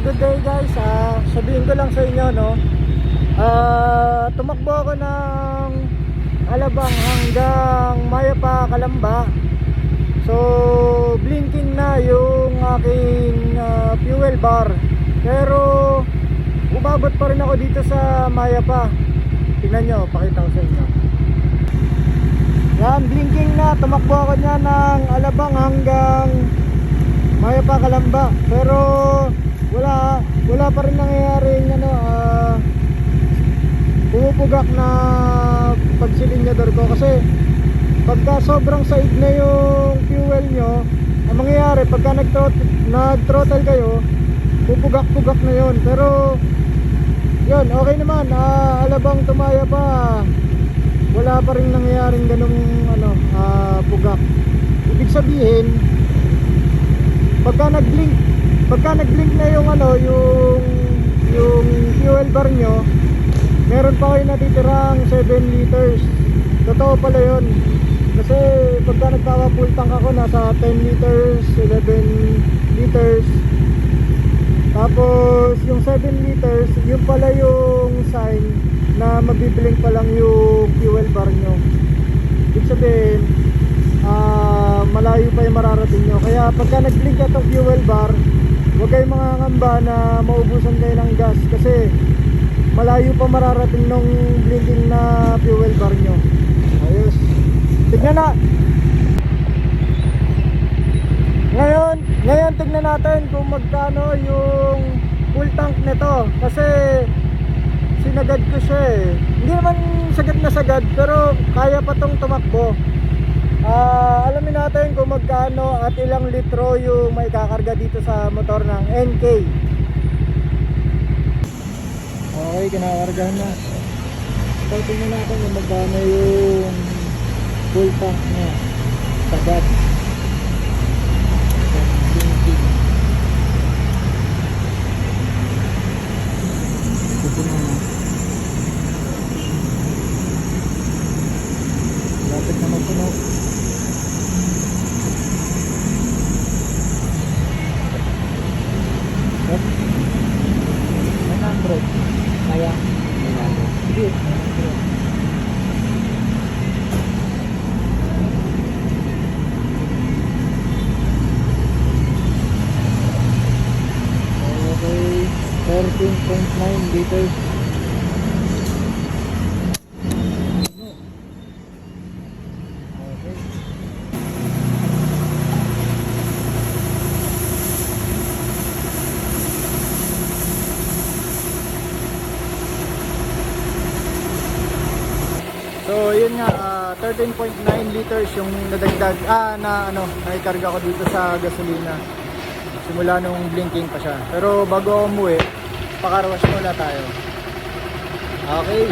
good day guys. Ah, sabihin ko lang sa inyo no. Ah, tumakbo ako ng Alabang hanggang Mayapa, Kalamba. So, blinking na yung aking ah, fuel bar. Pero umabot pa rin ako dito sa Mayapa. Tingnan nyo, pakita ko sa inyo. Yan, blinking na. Tumakbo ako niya ng Alabang hanggang Maya pa kalamba pero wala wala pa rin nangyayari ano ah pumupugak na pagsilinyador ko. Kasi pagka sobrang saig na yung fuel nyo ang mangyayari pagka nag-throttle, kayo pupugak-pugak na yun. Pero yun okay naman. Ah, alabang tumaya pa. Wala pa rin nangyayaring ganung ano ah, pugak. Ibig sabihin pagka nag-blink pagka nag-blink na yung ano yung yung fuel bar nyo meron pa kayo natitirang 7 liters. Totoo pala yun. Kasi pagka nagpawa full tank ako nasa 10 liters 11 liters. Tapos yung 7 liters yun pala yung sign na magbiblink pa lang yung fuel bar nyo. Ibig sabihin ah, malayo pa yung mararating nyo. Kaya pagka nag-blink itong fuel bar, huwag kayong mga ngamba na maubusan kayo ng gas kasi malayo pa mararating nung blinking na fuel bar nyo. Ayos. Tignan na. Ngayon, ngayon tignan natin kung magkano yung full tank nito kasi sinagad ko siya eh. Hindi naman sagad na sagad pero kaya pa tong tumakbo. Ah, alamin natin kung magkano at ilang litro yung may kakarga dito sa motor ng NK. Okay, kinakargahan na. So, tingnan natin kung magkano yung full tank niya. Na. Lapit na magpuno. 100. Kaya? 100. Okay. 13.9 liters. Okay. So, yun nga, ah, 13.9 liters yung nadagdag, ah, na ano, naikarga ko dito sa gasolina. Simula nung blinking pa siya. Pero bago umuwi, pakarwas muna tayo. Okay.